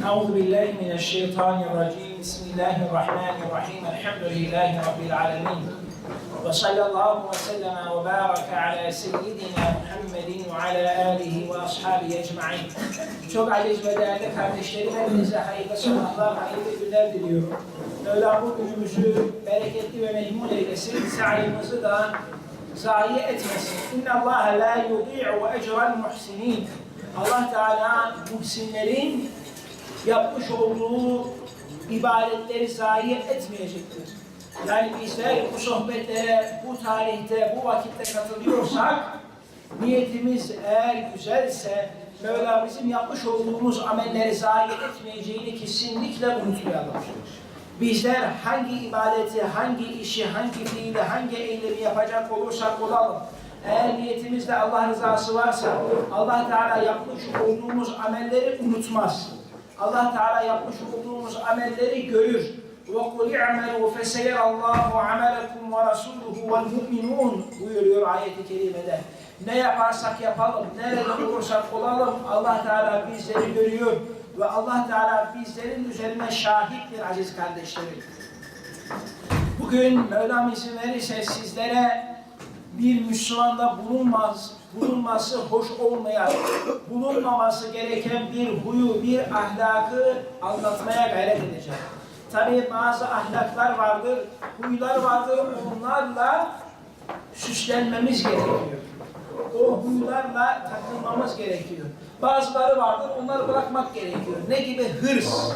أعوذ بالله من الشيطان الرجيم بسم الله الرحمن الرحيم الحمد لله رب العالمين وصلى الله وسلم وبارك على سيدنا محمد وعلى آله وأصحابه أجمعين Çok aziz ve değerli kardeşlerim hepinize hayırlı sabahlar, hayırlı günler diliyorum. Mevla bu günümüzü bereketli ve memnun eylesin, sayımızı da zayi etmesin. İnne Allah la yudi'u ecrel muhsinin. Allah Teala muhsinlerin yapmış olduğu ibadetleri zayi etmeyecektir. Yani bizler bu sohbetlere, bu tarihte, bu vakitte katılıyorsak, niyetimiz eğer güzelse, Mevla bizim yapmış olduğumuz amelleri zayi etmeyeceğini kesinlikle unutmayalım. Bizler hangi ibadeti, hangi işi, hangi fiili, hangi eylemi yapacak olursak olalım, eğer niyetimizde Allah rızası varsa, Allah Teala yapmış olduğumuz amelleri unutmaz. Allah Teala yapmış olduğumuz amelleri görür. وَقُلْ اِعْمَلُوا فَسَيَرَ اللّٰهُ عَمَلَكُمْ وَرَسُولُهُ وَالْمُؤْمِنُونَ buyuruyor ayeti kerimede. Ne yaparsak yapalım, nerede olursak olalım Allah Teala bizleri görüyor ve Allah Teala bizlerin üzerine şahittir aziz kardeşlerim. Bugün Mevlam izin verirse sizlere bir Müslümanda bulunmaz, bulunması hoş olmayan, bulunmaması gereken bir huyu, bir ahlakı anlatmaya gayret edeceğim. Tabii bazı ahlaklar vardır, huylar vardır, onlarla süslenmemiz gerekiyor. O huylarla takılmamız gerekiyor. Bazıları vardır, onları bırakmak gerekiyor. Ne gibi? Hırs.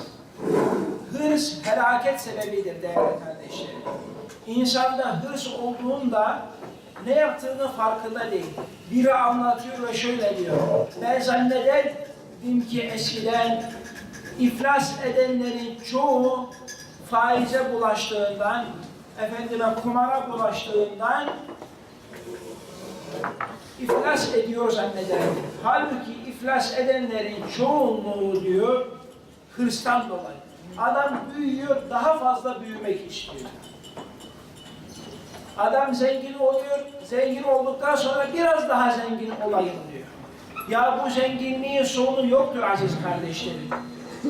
Hırs felaket sebebidir değerli kardeşlerim. İnsanda hırs olduğunda ne yaptığını farkında değil. Biri anlatıyor ve şöyle diyor. Ben zannederdim ki eskiden iflas edenlerin çoğu faize bulaştığından, efendime kumara bulaştığından iflas ediyor zannederdim. Halbuki iflas edenlerin çoğunluğu diyor hırstan dolayı. Adam büyüyor, daha fazla büyümek istiyor. Adam zengin oluyor, zengin olduktan sonra biraz daha zengin olayım diyor. Ya bu zenginliğin sonu yoktur aziz kardeşlerim.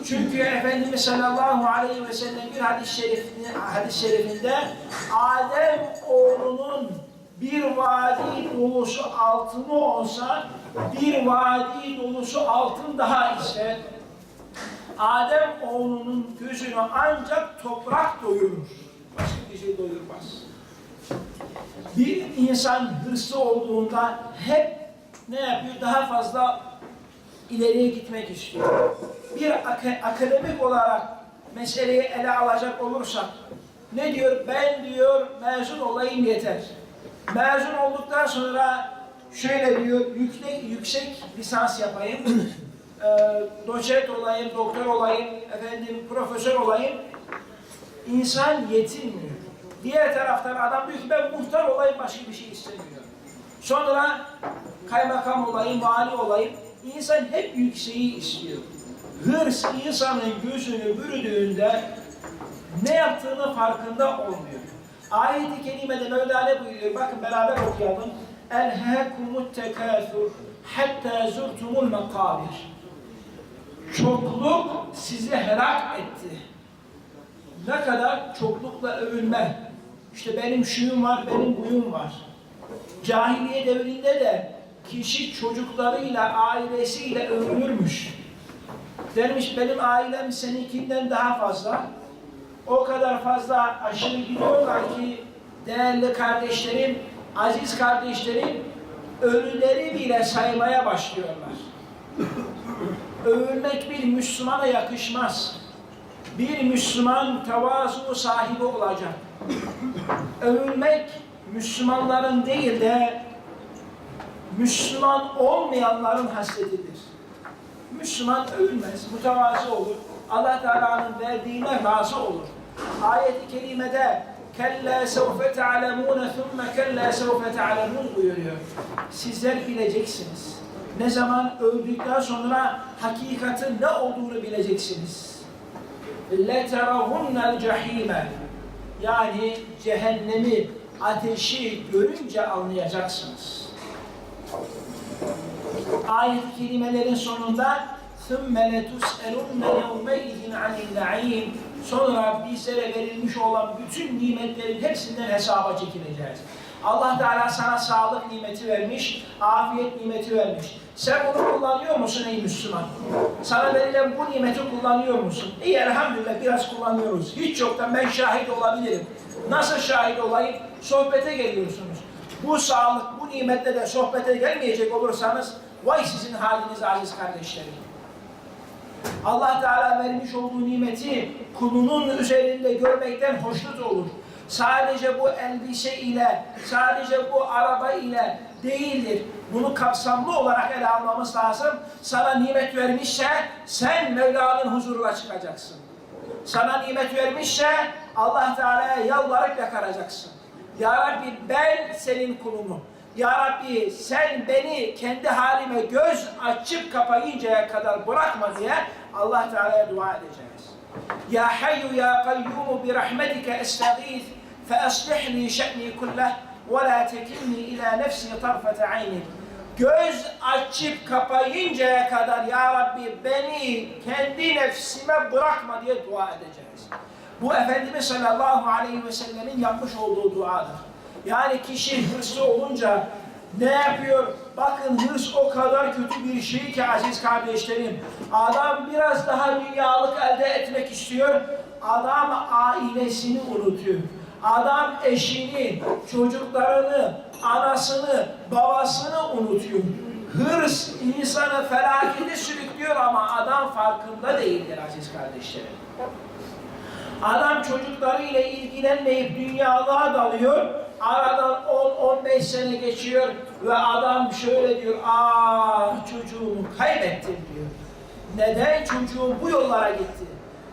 Çünkü Efendimiz sallallahu aleyhi ve sellem bir hadis-i şerifinde, hadis şerifinde Adem oğlunun bir vadi dolusu altını olsa bir vadi dolusu altın daha ise Adem oğlunun gözünü ancak toprak doyurur. Başka bir şey doyurmaz. Bir insan hırslı olduğunda hep ne yapıyor? Daha fazla ileriye gitmek istiyor. Bir ak- akademik olarak meseleyi ele alacak olursak ne diyor? Ben diyor mezun olayım yeter. Mezun olduktan sonra şöyle diyor yüksek, yüksek lisans yapayım. e, doçent olayım, doktor olayım, efendim profesör olayım. İnsan yetinmiyor. Diğer taraftan adam diyor ki ben muhtar olayım başka bir şey istemiyor. Sonra kaymakam olayım, vali olayım. İnsan hep yükseği istiyor. Hırs insanın gözünü bürüdüğünde ne yaptığını farkında olmuyor. Ayet-i kerimede Mevla ne buyuruyor? Bakın beraber okuyalım. Elhâkumut tekâthur hatta zurtumul mekâbir. Çokluk sizi helak etti. Ne kadar çoklukla övünme. İşte benim şuyum var, benim buyum var. Cahiliye devrinde de kişi çocuklarıyla, ailesiyle övünürmüş. Dermiş benim ailem seninkinden daha fazla. O kadar fazla aşırı gidiyorlar ki değerli kardeşlerim, aziz kardeşlerim ölüleri bile saymaya başlıyorlar. Övülmek bir Müslümana yakışmaz. Bir Müslüman tevazu sahibi olacak. Övülmek Müslümanların değil de Müslüman olmayanların hasletidir. Müslüman övülmez, mütevazı olur. Allah Teala'nın verdiğine razı olur. Ayet-i kerimede kella sevfe te'alemûne thumme kella sevfe te'alemûn buyuruyor. Sizler bileceksiniz. Ne zaman öldükten sonra hakikatin ne olduğunu bileceksiniz. لَتَرَهُنَّ الْجَح۪يمَ Yani cehennemi, ateşi görünce anlayacaksınız. Ayet-i kerimelerin sonunda ثُمَّ لَتُسْأَلُنَّ يَوْمَ na'im. Sonra bizlere verilmiş olan bütün nimetlerin hepsinden hesaba çekileceğiz. Allah Teala sana sağlık nimeti vermiş, afiyet nimeti vermiş. Sen bunu kullanıyor musun ey Müslüman? Sana verilen bu nimeti kullanıyor musun? İyi elhamdülillah biraz kullanıyoruz. Hiç yoktan ben şahit olabilirim. Nasıl şahit olayım? Sohbete geliyorsunuz. Bu sağlık, bu nimetle de sohbete gelmeyecek olursanız vay sizin haliniz aziz kardeşlerim. Allah Teala vermiş olduğu nimeti kulunun üzerinde görmekten hoşnut olur. Sadece bu elbise ile, sadece bu araba ile değildir. Bunu kapsamlı olarak ele almamız lazım. Sana nimet vermişse sen Mevla'nın huzuruna çıkacaksın. Sana nimet vermişse Allah Teala'ya yalvarıp yakaracaksın. Ya Rabbi ben senin kulunum. Ya Rabbi sen beni kendi halime göz açıp kapayıncaya kadar bırakma diye Allah Teala'ya dua edeceğiz. Kayyumu bi rahmetike estağith fe aslih li şe'ni kullah ve la tekilni ila nefsi tarfete ayni. Göz açıp kapayıncaya kadar Ya Rabbi beni kendi nefsime bırakma diye dua edeceğiz. Bu Efendimiz sallallahu aleyhi ve sellemin yapmış olduğu duadır. Yani kişi hırslı olunca ne yapıyor? Bakın hırs o kadar kötü bir şey ki aziz kardeşlerim. Adam biraz daha dünyalık elde etmek istiyor. Adam ailesini unutuyor. Adam eşini, çocuklarını, anasını, babasını unutuyor. Hırs insanı felakete sürüklüyor ama adam farkında değildir aziz kardeşlerim. Adam çocuklarıyla ilgilenmeyip dünyalığa dalıyor. Aradan 10-15 sene geçiyor ve adam şöyle diyor, aa çocuğumu kaybettim diyor. Neden çocuğum bu yollara gitti?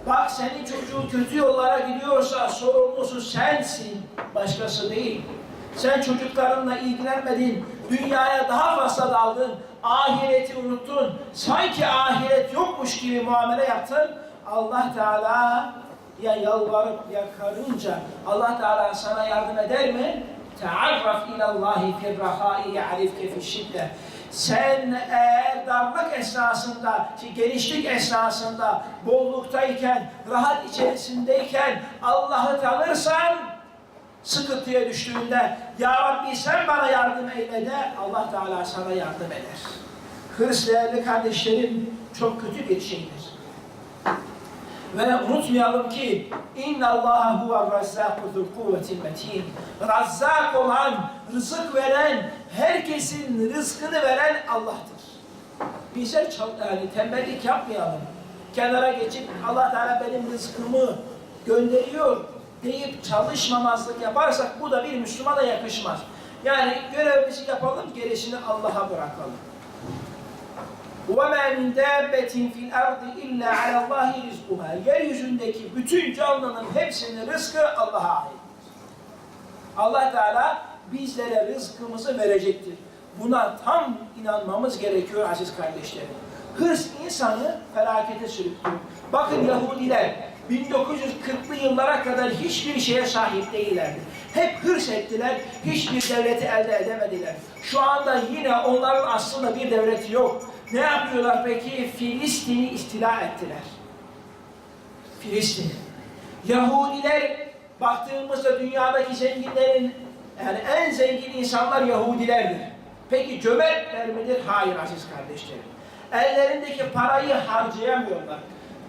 Bak senin çocuğun kötü yollara gidiyorsa sorumlusu sensin, başkası değil. Sen çocuklarınla ilgilenmedin, dünyaya daha fazla daldın, ahireti unuttun, sanki ahiret yokmuş gibi muamele yaptın. Allah Teala ya yalvarıp yakarınca Allah Teala sana yardım eder mi? Tearraf ilallahi fir rahai ya'rifke fi şiddet. Sen eğer darlık esnasında, ki genişlik esnasında, bolluktayken, rahat içerisindeyken Allah'ı tanırsan, sıkıntıya düştüğünde Ya Rabbi sen bana yardım eyle de Allah Teala sana yardım eder. Hırs değerli kardeşlerim çok kötü bir şeydir. Ve unutmayalım ki inna Allah huve razzaqu zul kuvvetil metin. Razzak olan, rızık veren, herkesin rızkını veren Allah'tır. Bize yani tembellik yapmayalım. Kenara geçip Allah Teala benim rızkımı gönderiyor deyip çalışmamazlık yaparsak bu da bir Müslümana yakışmaz. Yani görevimizi yapalım, gerisini Allah'a bırakalım. وَمَا مِنْ دَابَّةٍ فِي الْأَرْضِ اِلَّا عَلَى اللّٰهِ رِزْقُهَا Yeryüzündeki bütün canlının hepsinin rızkı Allah'a ait. Allah Teala bizlere rızkımızı verecektir. Buna tam inanmamız gerekiyor aziz kardeşlerim. Hırs insanı felakete sürüklüyor. Bakın Yahudiler 1940'lı yıllara kadar hiçbir şeye sahip değillerdi. Hep hırs ettiler, hiçbir devleti elde edemediler. Şu anda yine onların aslında bir devleti yok. Ne yapıyorlar peki? Filistin'i istila ettiler. Filistin. Yahudiler baktığımızda dünyadaki zenginlerin yani en zengin insanlar Yahudilerdir. Peki cömertler midir? Hayır aziz kardeşlerim. Ellerindeki parayı harcayamıyorlar.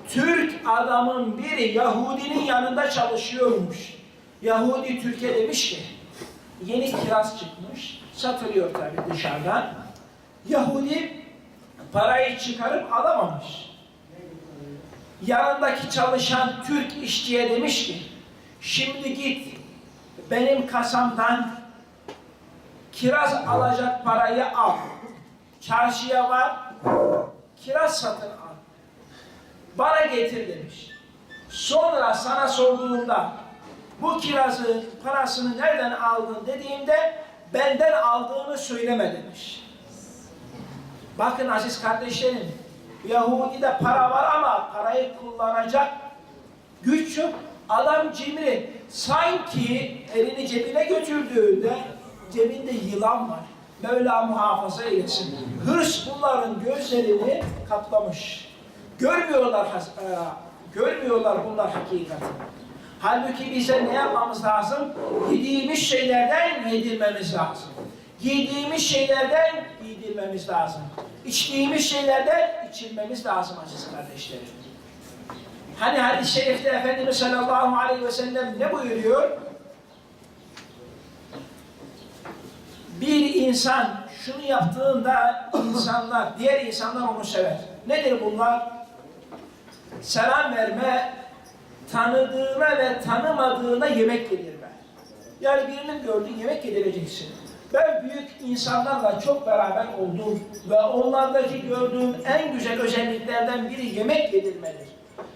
Türk adamın biri Yahudinin yanında çalışıyormuş. Yahudi Türkiye demiş ki yeni kiraz çıkmış. Satılıyor tabii dışarıdan. Yahudi parayı çıkarıp alamamış. Yanındaki çalışan Türk işçiye demiş ki şimdi git benim kasamdan kiraz alacak parayı al. Çarşıya var, kiraz satın al. Bana getir demiş. Sonra sana sorduğumda bu kirazın parasını nereden aldın dediğimde benden aldığını söyleme demiş. Bakın aziz kardeşlerim, Yahudi'de para var ama parayı kullanacak güç yok. Adam cimri. Sanki elini cebine götürdüğünde cebinde yılan var. Mevla muhafaza eylesin. Hırs bunların gözlerini kaplamış. Görmüyorlar e, Görmüyorlar bunlar hakikati. Halbuki bize ne yapmamız lazım? Yediğimiz şeylerden yedirmemiz lazım. Giydiğimiz şeylerden giydirmemiz lazım. İçtiğimiz şeylerden içirmemiz lazım aziz kardeşlerim. Hani hadis-i şerifte Efendimiz sallallahu aleyhi ve sellem ne buyuruyor? Bir insan şunu yaptığında insanlar, diğer insanlar onu sever. Nedir bunlar? Selam verme, tanıdığına ve tanımadığına yemek yedirme. Yani birinin gördüğün yemek yedireceksin. Ben büyük insanlarla çok beraber oldum ve onlardaki gördüğüm en güzel özelliklerden biri yemek yedirmedir.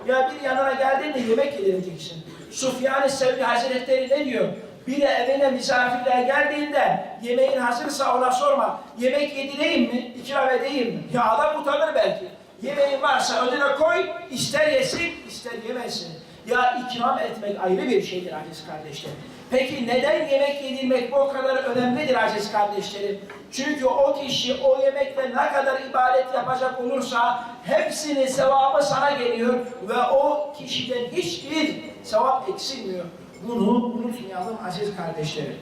Ya bir yanına geldiğinde yemek yedireceksin. Sufyan-ı Sevri Hazretleri ne diyor? Bir de evine misafirler geldiğinde yemeğin hazırsa ona sorma. Yemek yedireyim mi? İkram edeyim mi? Ya adam utanır belki. Yemeğin varsa önüne koy, ister yesin, ister yemesin. Ya ikram etmek ayrı bir şeydir aziz kardeşlerim. Peki neden yemek yedirmek bu kadar önemlidir aziz kardeşlerim? Çünkü o kişi o yemekle ne kadar ibadet yapacak olursa hepsinin sevabı sana geliyor ve o kişiden hiçbir sevap eksilmiyor. Bunu unutmayalım aziz kardeşlerim.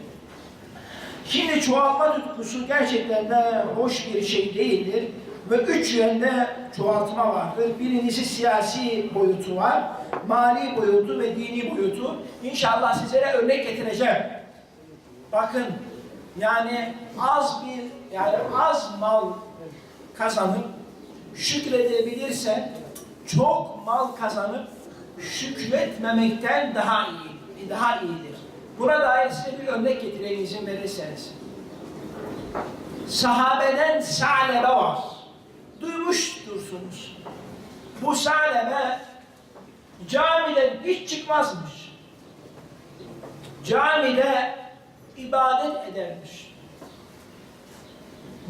Şimdi çoğalma tutkusu gerçekten de hoş bir şey değildir. Ve üç yönde çoğaltma vardır. Birincisi siyasi boyutu var, mali boyutu ve dini boyutu. İnşallah sizlere örnek getireceğim. Bakın, yani az bir, yani az mal kazanıp şükredebilirsen, çok mal kazanıp şükretmemekten daha iyi, daha iyidir. Buna dair size bir örnek getireyim izin verirseniz. Sahabeden Sa'lebe var. Duymuştursunuz. Bu Sa'lebe camiden hiç çıkmazmış. Camide ibadet edermiş.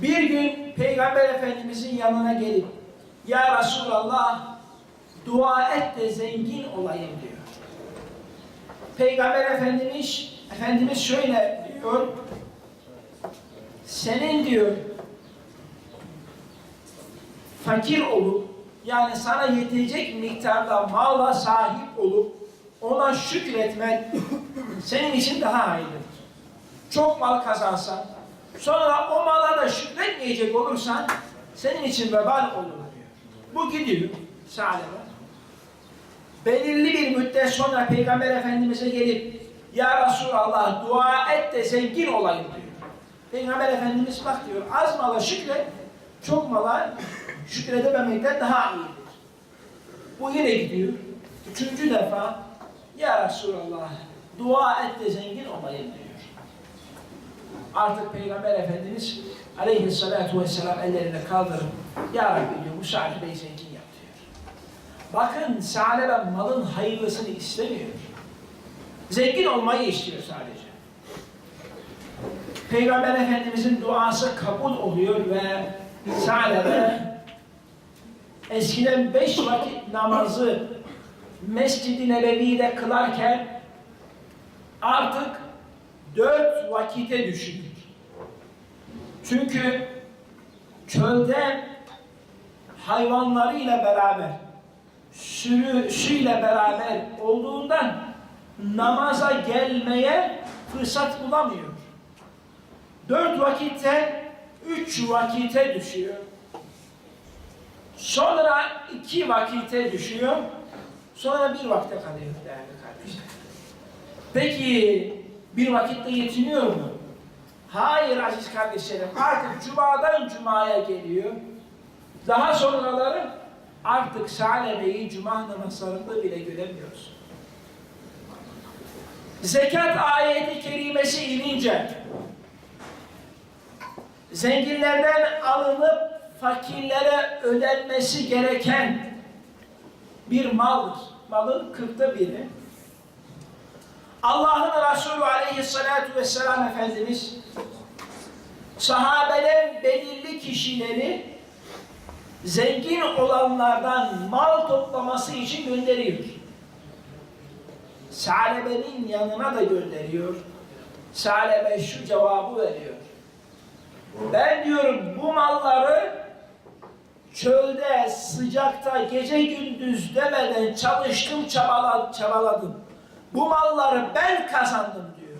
Bir gün Peygamber Efendimizin yanına gelip Ya Resulallah dua et de zengin olayım diyor. Peygamber Efendimiz Efendimiz şöyle diyor senin diyor fakir olup yani sana yetecek miktarda mala sahip olup ona şükretmek senin için daha hayırlıdır. Çok mal kazansan sonra o mala da şükretmeyecek olursan senin için vebal olur. Bu gidiyor Sa'lebe. Belirli bir müddet sonra Peygamber Efendimiz'e gelip Ya Resulallah dua et de zengin olayım diyor. Peygamber Efendimiz bak diyor az mala şükret, çok mala şükredememekten daha iyidir. Bu yine gidiyor. Üçüncü defa Ya Resulallah dua et de zengin olayım diyor. Artık Peygamber Efendimiz aleyhissalatu vesselam ellerini kaldırıp Ya Rabbi diyor bu Sa'd Bey zengin yap diyor. Bakın Sa'lebe malın hayırlısını istemiyor. Zengin olmayı istiyor sadece. Peygamber Efendimizin duası kabul oluyor ve Sa'lebe eskiden beş vakit namazı Mescid-i Nebevi'de kılarken artık dört vakite düşüyor. Çünkü çölde hayvanlarıyla beraber sürüsüyle beraber olduğundan namaza gelmeye fırsat bulamıyor. Dört vakitte üç vakite düşüyor. Sonra iki vakite düşüyor. Sonra bir vakte kalıyor değerli kardeşler. Peki bir vakitte yetiniyor mu? Hayır aziz kardeşlerim. Artık cumadan cumaya geliyor. Daha sonraları artık Salebe'yi cuma namazlarında bile göremiyoruz. Zekat ayeti kerimesi inince zenginlerden alınıp fakirlere ödenmesi gereken bir maldır. Malın kırkta biri. Allah'ın Resulü aleyhissalatu vesselam Efendimiz sahabeden belirli kişileri zengin olanlardan mal toplaması için gönderiyor. Salebe'nin yanına da gönderiyor. Salebe şu cevabı veriyor. Ben diyorum bu malları çölde, sıcakta, gece gündüz demeden çalıştım, çabala- çabaladım. Bu malları ben kazandım diyor.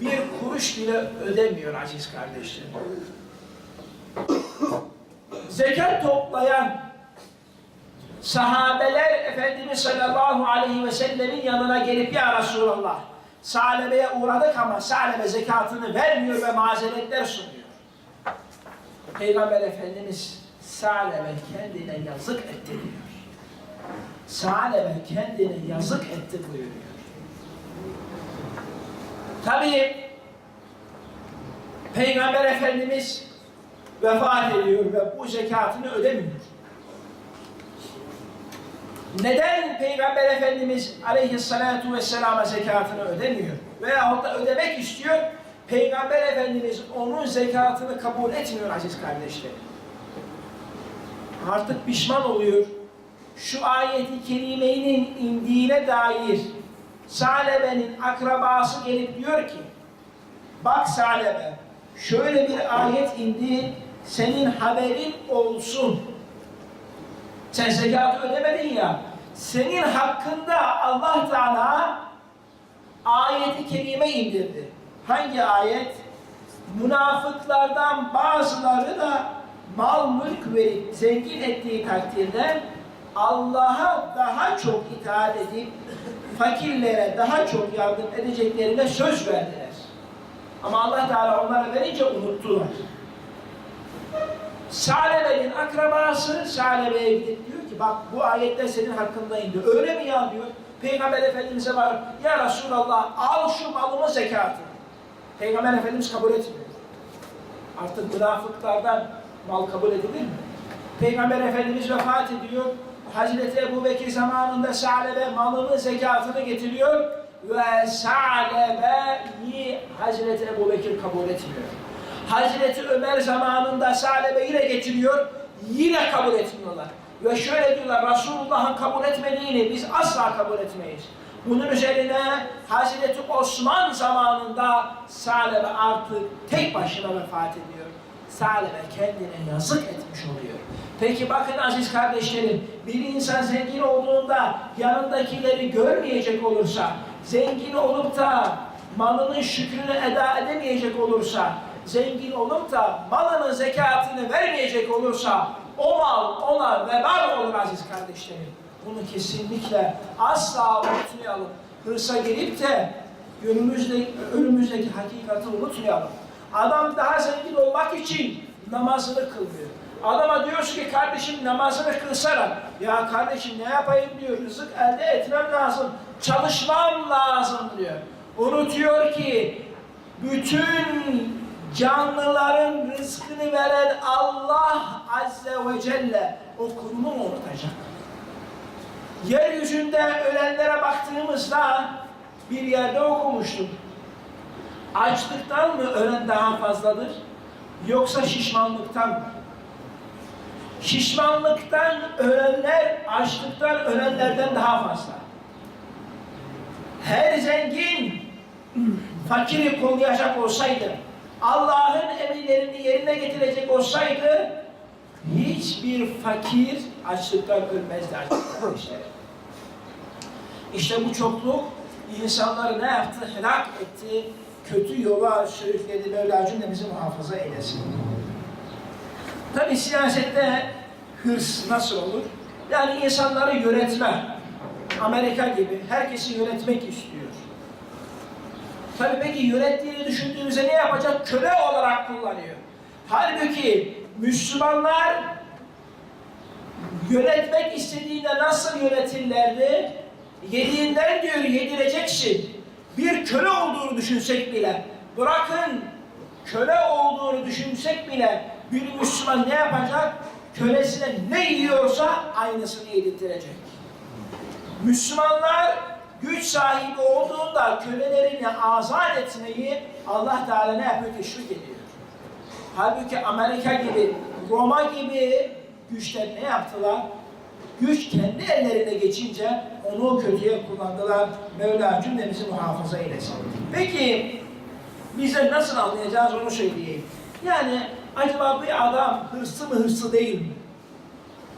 Bir kuruş bile ödemiyor aziz kardeşlerim. Zekat toplayan sahabeler Efendimiz sallallahu aleyhi ve sellemin yanına gelip ya Resulallah Salebe'ye uğradık ama Salebe zekatını vermiyor ve mazeretler sunuyor. Peygamber Efendimiz Salebe kendine yazık etti diyor. Salebe kendine yazık etti buyuruyor. Tabii Peygamber Efendimiz vefat ediyor ve bu zekatını ödemiyor. Neden Peygamber Efendimiz aleyhissalatu vesselama zekatını ödemiyor? Veyahut da ödemek istiyor, Peygamber Efendimiz onun zekatını kabul etmiyor aziz kardeşlerim. Artık pişman oluyor. Şu ayeti kerimenin indiğine dair Salebe'nin akrabası gelip diyor ki Bak Salebe şöyle bir ayet indi senin haberin olsun. Sen zekatı ödemedin ya. Senin hakkında Allah Teala ayeti kerime indirdi. Hangi ayet? Münafıklardan bazıları da mal mülk verip zengin ettiği takdirde Allah'a daha çok itaat edip fakirlere daha çok yardım edeceklerine söz verdiler. Ama Allah Teala onlara verince unuttular. Salebe'nin akrabası Salebe'ye gidip diyor ki bak bu ayetler senin hakkında indi. Öyle mi ya diyor. Peygamber Efendimiz'e var. Ya Resulallah al şu malımı zekatını. Peygamber Efendimiz kabul etmiyor. Artık münafıklardan mal kabul edilir mi? Peygamber Efendimiz vefat ediyor. Hazreti Ebu Bekir zamanında Sa'lebe malını zekatını getiriyor ve Sa'lebe'yi Hazreti Ebu Bekir kabul etmiyor. Hazreti Ömer zamanında Sa'lebe yine getiriyor, yine kabul etmiyorlar. Ve şöyle diyorlar, Resulullah'ın kabul etmediğini biz asla kabul etmeyiz. Bunun üzerine Hazreti Osman zamanında Sa'lebe artık tek başına vefat ediyor. Sa'lebe kendine yazık etmiş oluyor. Peki bakın aziz kardeşlerim, bir insan zengin olduğunda yanındakileri görmeyecek olursa, zengin olup da malının şükrünü eda edemeyecek olursa, zengin olup da malının zekatını vermeyecek olursa, o mal ona vebal olur aziz kardeşlerim. Bunu kesinlikle asla unutmayalım. Hırsa gelip de önümüzde, önümüzdeki hakikati unutmayalım. Adam daha zengin olmak için namazını kılmıyor. Adama diyorsun ki kardeşim namazını kılsana. Ya kardeşim ne yapayım diyor. Rızık elde etmem lazım. Çalışmam lazım diyor. Unutuyor ki bütün canlıların rızkını veren Allah Azze ve Celle o kulunu mu unutacak? Yeryüzünde ölenlere baktığımızda bir yerde okumuştum. Açlıktan mı ölen daha fazladır? Yoksa şişmanlıktan mı? Şişmanlıktan ölenler açlıktan ölenlerden daha fazla. Her zengin fakiri kollayacak olsaydı, Allah'ın emirlerini yerine getirecek olsaydı, hiçbir fakir açlıktan ölmezdi arkadaşlar. İşte bu çokluk insanları ne yaptı? Helak etti, kötü yola sürükledi. Mevla cümlemizi muhafaza eylesin. Tabi siyasette hırs nasıl olur? Yani insanları yönetme. Amerika gibi herkesi yönetmek istiyor. Tabi peki yönettiğini düşündüğümüzde ne yapacak? Köle olarak kullanıyor. Halbuki Müslümanlar yönetmek istediğinde nasıl yönetirlerdi? Yediğinden diyor yedireceksin. Bir köle olduğunu düşünsek bile, bırakın köle olduğunu düşünsek bile bir Müslüman ne yapacak? Kölesine ne yiyorsa aynısını yedirtecek. Müslümanlar güç sahibi olduğunda kölelerini azat etmeyi Allah Teala ne yapıyor? Teşvik ediyor. Halbuki Amerika gibi, Roma gibi güçler ne yaptılar? Güç kendi ellerine geçince onu kötüye kullandılar. Mevla cümlemizi muhafaza eylesin. Peki bize nasıl anlayacağız onu söyleyeyim. Yani Acaba bir adam hırslı mı hırslı değil mi?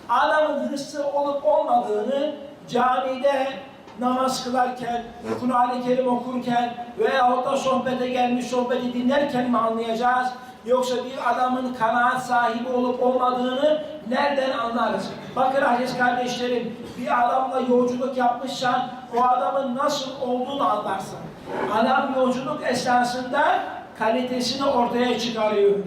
Adamın hırslı olup olmadığını camide namaz kılarken, Kur'an-ı Kerim okurken veyahut da sohbete gelmiş sohbeti dinlerken mi anlayacağız? Yoksa bir adamın kanaat sahibi olup olmadığını nereden anlarız? Bakın aziz kardeşlerim, bir adamla yolculuk yapmışsan o adamın nasıl olduğunu anlarsın. Adam yolculuk esnasında kalitesini ortaya çıkarıyor.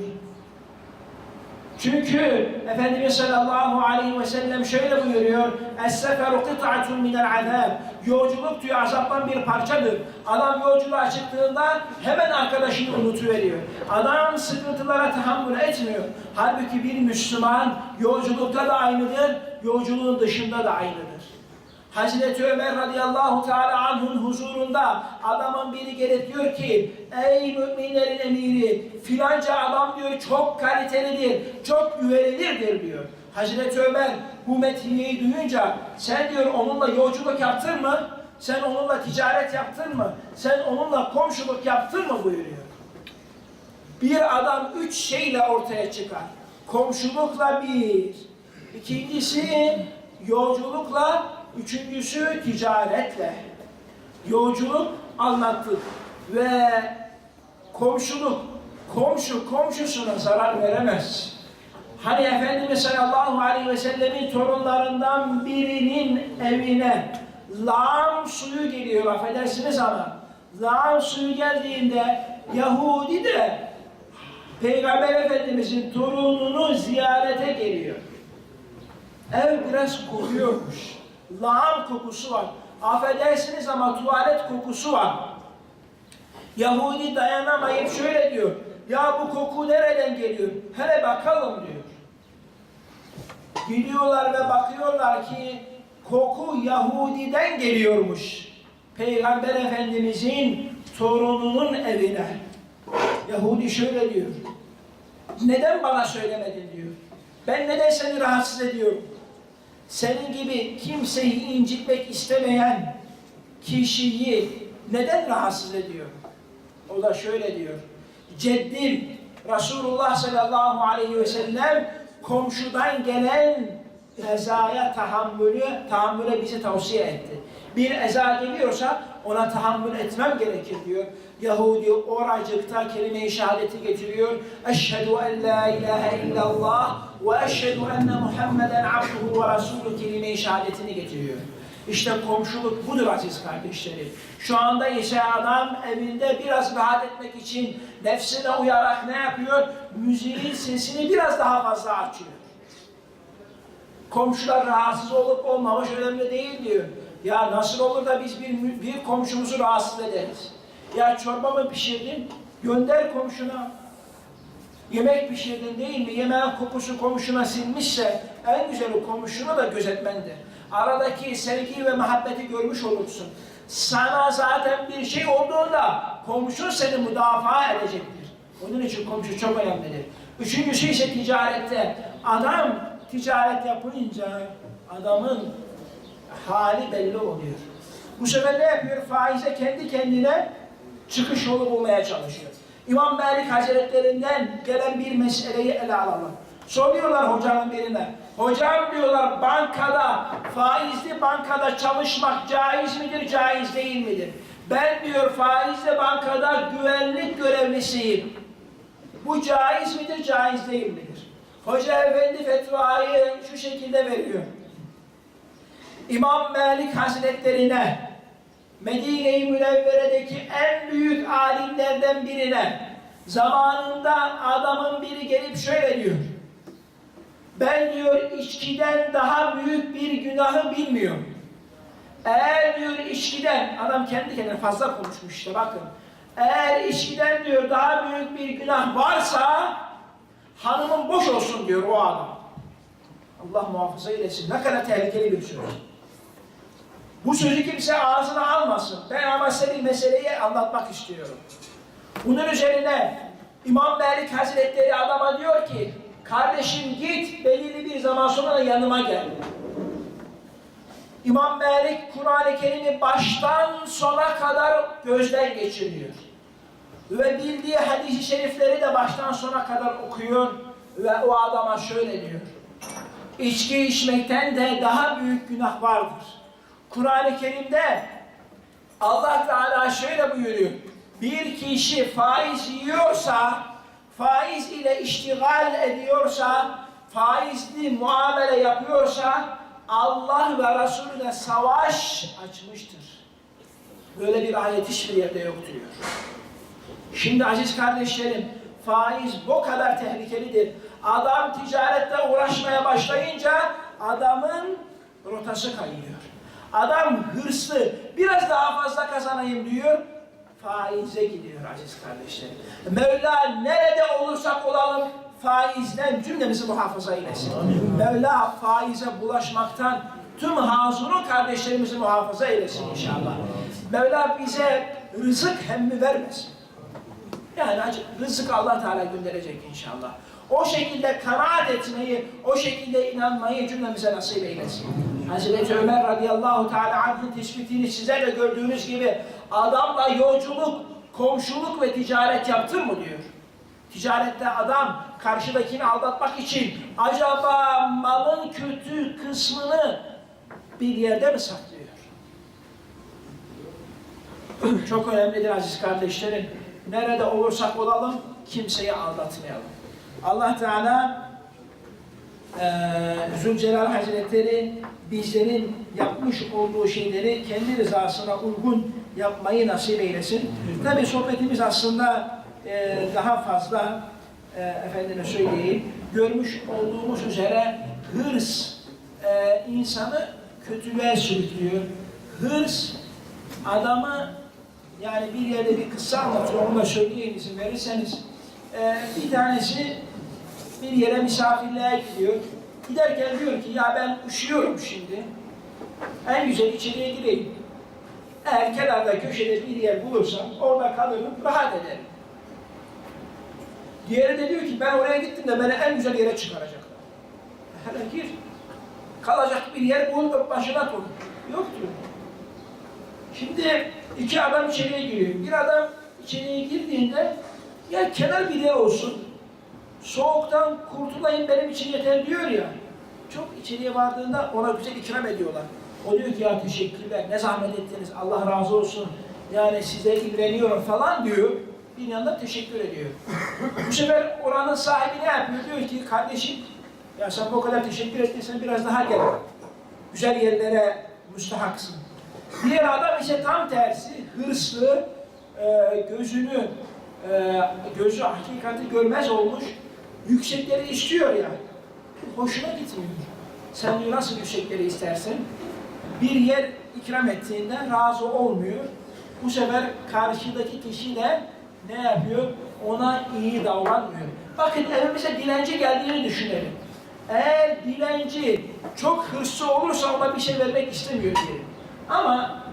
Çünkü Efendimiz sallallahu aleyhi ve sellem şöyle buyuruyor. Es-seferu kıt'atun minel azab. Yolculuk diyor azaptan bir parçadır. Adam yolculuğa çıktığında hemen arkadaşını unutuveriyor. Adam sıkıntılara tahammül etmiyor. Halbuki bir Müslüman yolculukta da aynıdır, yolculuğun dışında da aynıdır. Hazreti Ömer radıyallahu teala anh'un huzurunda adamın biri gelip diyor ki ey müminlerin emiri filanca adam diyor çok kalitelidir, çok güvenilirdir diyor. Hazreti Ömer bu metiyeyi duyunca sen diyor onunla yolculuk yaptın mı? Sen onunla ticaret yaptın mı? Sen onunla komşuluk yaptın mı buyuruyor. Bir adam üç şeyle ortaya çıkar. Komşulukla bir, ikincisi yolculukla, üçüncüsü ticaretle. Yolculuk anlattık ve komşuluk, komşu komşusuna zarar veremez. Hani Efendimiz sallallahu aleyhi ve sellemin torunlarından birinin evine lağım suyu geliyor affedersiniz ama lağım suyu geldiğinde Yahudi de Peygamber Efendimizin torununu ziyarete geliyor. Ev biraz kokuyormuş. Lağım kokusu var. Affedersiniz ama tuvalet kokusu var. Yahudi dayanamayıp şöyle diyor. Ya bu koku nereden geliyor? Hele bakalım diyor. Gidiyorlar ve bakıyorlar ki koku Yahudi'den geliyormuş. Peygamber Efendimizin torununun evine. Yahudi şöyle diyor. Neden bana söylemedin diyor. Ben neden seni rahatsız ediyorum? Senin gibi kimseyi incitmek istemeyen kişiyi neden rahatsız ediyor? O da şöyle diyor. Ceddim Resulullah sallallahu aleyhi ve sellem komşudan gelen ezaya tahammülü, tahammüle bizi tavsiye etti. Bir eza geliyorsa ona tahammül etmem gerekir diyor. Yahudi oracıkta kelime-i şehadeti getiriyor. Eşhedü en la ilahe illallah ve eşhedü enne Muhammeden abduhu ve resulü kelime-i şehadetini getiriyor. İşte komşuluk budur aziz kardeşlerim. Şu anda ise adam evinde biraz rahat etmek için nefsine uyarak ne yapıyor? Müziğin sesini biraz daha fazla açıyor. Komşular rahatsız olup olmamış önemli değil diyor. Ya nasıl olur da biz bir, bir komşumuzu rahatsız ederiz? Ya çorba mı pişirdin? Gönder komşuna. Yemek pişirdin değil mi? Yemeğin kokusu komşuna sinmişse en güzeli komşunu da gözetmendir. Aradaki sevgi ve muhabbeti görmüş olursun. Sana zaten bir şey olduğunda komşu seni müdafaa edecektir. Onun için komşu çok önemlidir. Üçüncüsü ise ticarette. Adam ticaret yapınca adamın hali belli oluyor. Bu sefer ne yapıyor? Faize kendi kendine çıkış yolu bulmaya çalışıyor. İmam Malik Hazretlerinden gelen bir meseleyi ele alalım. Soruyorlar hocanın birine. Hocam diyorlar bankada, faizli bankada çalışmak caiz midir, caiz değil midir? Ben diyor faizli bankada güvenlik görevlisiyim. Bu caiz midir, caiz değil midir? Hoca efendi fetvayı şu şekilde veriyor. İmam Malik Hazretlerine Medine-i Münevvere'deki en büyük alimlerden birine zamanında adamın biri gelip şöyle diyor. Ben diyor içkiden daha büyük bir günahı bilmiyorum. Eğer diyor içkiden, adam kendi kendine fazla konuşmuş işte bakın. Eğer içkiden diyor daha büyük bir günah varsa hanımın boş olsun diyor o adam. Allah muhafaza eylesin. Ne kadar tehlikeli bir söz. Bu sözü kimse ağzına almasın. Ben ama size bir meseleyi anlatmak istiyorum. Bunun üzerine İmam Malik Hazretleri adama diyor ki kardeşim git belirli bir zaman sonra yanıma gel. İmam Malik Kur'an-ı Kerim'i baştan sona kadar gözden geçiriyor. Ve bildiği hadis-i şerifleri de baştan sona kadar okuyor ve o adama şöyle diyor. İçki içmekten de daha büyük günah vardır. Kur'an-ı Kerim'de Allah Teala şöyle buyuruyor. Bir kişi faiz yiyorsa, faiz ile iştigal ediyorsa, faizli muamele yapıyorsa Allah ve Resulüne savaş açmıştır. Böyle bir ayet hiçbir yerde yok diyor. Şimdi aziz kardeşlerim, faiz bu kadar tehlikelidir. Adam ticarette uğraşmaya başlayınca adamın rotası kayıyor. Adam hırslı, biraz daha fazla kazanayım diyor, faize gidiyor aziz kardeşlerim. Mevla nerede olursak olalım faizden cümlemizi muhafaza eylesin. Mevla faize bulaşmaktan tüm hazurun kardeşlerimizi muhafaza eylesin inşallah. Mevla bize rızık hemmi vermesin. Yani rızık Allah Teala gönderecek inşallah. O şekilde kanaat etmeyi, o şekilde inanmayı cümlemize nasip eylesin. Hazreti Ömer radıyallahu teala anh'ın tespitini size de gördüğünüz gibi adamla yolculuk, komşuluk ve ticaret yaptın mı diyor. Ticarette adam karşıdakini aldatmak için acaba malın kötü kısmını bir yerde mi saklıyor? Çok önemlidir aziz kardeşlerim. Nerede olursak olalım kimseyi aldatmayalım. Allah Teala eee Zülcelal Hazretleri bizlerin yapmış olduğu şeyleri kendi rızasına uygun yapmayı nasip eylesin. Tabi sohbetimiz aslında eee, daha fazla eee efendime söyleyeyim görmüş olduğumuz üzere hırs eee, insanı kötülüğe sürüklüyor. Hırs adamı yani bir yerde bir kıssa anlatıyor, onu da söyleyeyim izin verirseniz. Ee, bir tanesi bir yere misafirliğe gidiyor. Giderken diyor ki ya ben üşüyorum şimdi. En güzel içeriye gireyim. Eğer kenarda köşede bir yer bulursam orada kalırım, rahat ederim. Diğeri de diyor ki ben oraya gittim de beni en güzel yere çıkaracaklar. Hele gir. Kalacak bir yer bul başına koy. Yok diyor. Şimdi iki adam içeriye giriyor. Bir adam içeriye girdiğinde ya kenar bir yer olsun. Soğuktan kurtulayım benim için yeter diyor ya. Çok içeriye vardığında ona güzel ikram ediyorlar. O diyor ki ya teşekkürler, ne zahmet ettiniz, Allah razı olsun. Yani size ilgileniyorum falan diyor. Bir yandan teşekkür ediyor. Bu sefer oranın sahibi ne yapıyor? Diyor ki kardeşim ya sen bu kadar teşekkür ettiysen biraz daha gel. Güzel yerlere müstahaksın. Diğer adam ise tam tersi, hırslı, gözünü, gözü hakikati görmez olmuş, yüksekleri istiyor yani. Hoşuna gitmiyor. Sen nasıl yüksekleri istersen, bir yer ikram ettiğinden razı olmuyor. Bu sefer karşıdaki kişi de ne yapıyor? Ona iyi davranmıyor. Bakın evimize dilenci geldiğini düşünelim. Eğer dilenci çok hırslı olursa ona bir şey vermek istemiyor diyelim. Ama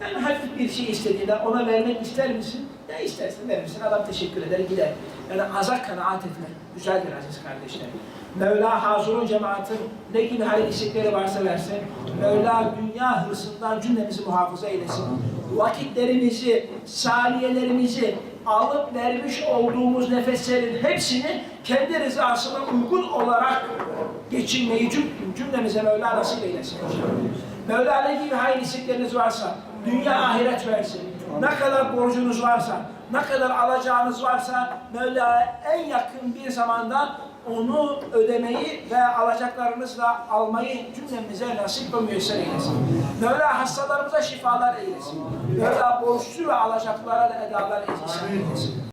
yani hafif bir şey istediğinde ona vermek ister misin? Ne istersin verirsin. Adam teşekkür eder gider. Yani azak kanaat etmek güzeldir aziz kardeşlerim. Mevla hazurun cemaatin ne gibi hayır istekleri varsa versin. Mevla dünya hırsından cümlemizi muhafaza eylesin. Vakitlerimizi, saniyelerimizi alıp vermiş olduğumuz nefeslerin hepsini kendi rızasına uygun olarak geçinmeyi cüm- cümlemize Mevla nasip eylesin. Mevla ne gibi hayır istekleriniz varsa dünya ahiret versin. Ne kadar borcunuz varsa, ne kadar alacağınız varsa Mevla en yakın bir zamanda onu ödemeyi ve alacaklarınızla almayı cümlemize nasip ve müyesser eylesin. Mevla hastalarımıza şifalar eylesin. Mevla borçlu ve alacaklara da edalar eylesin.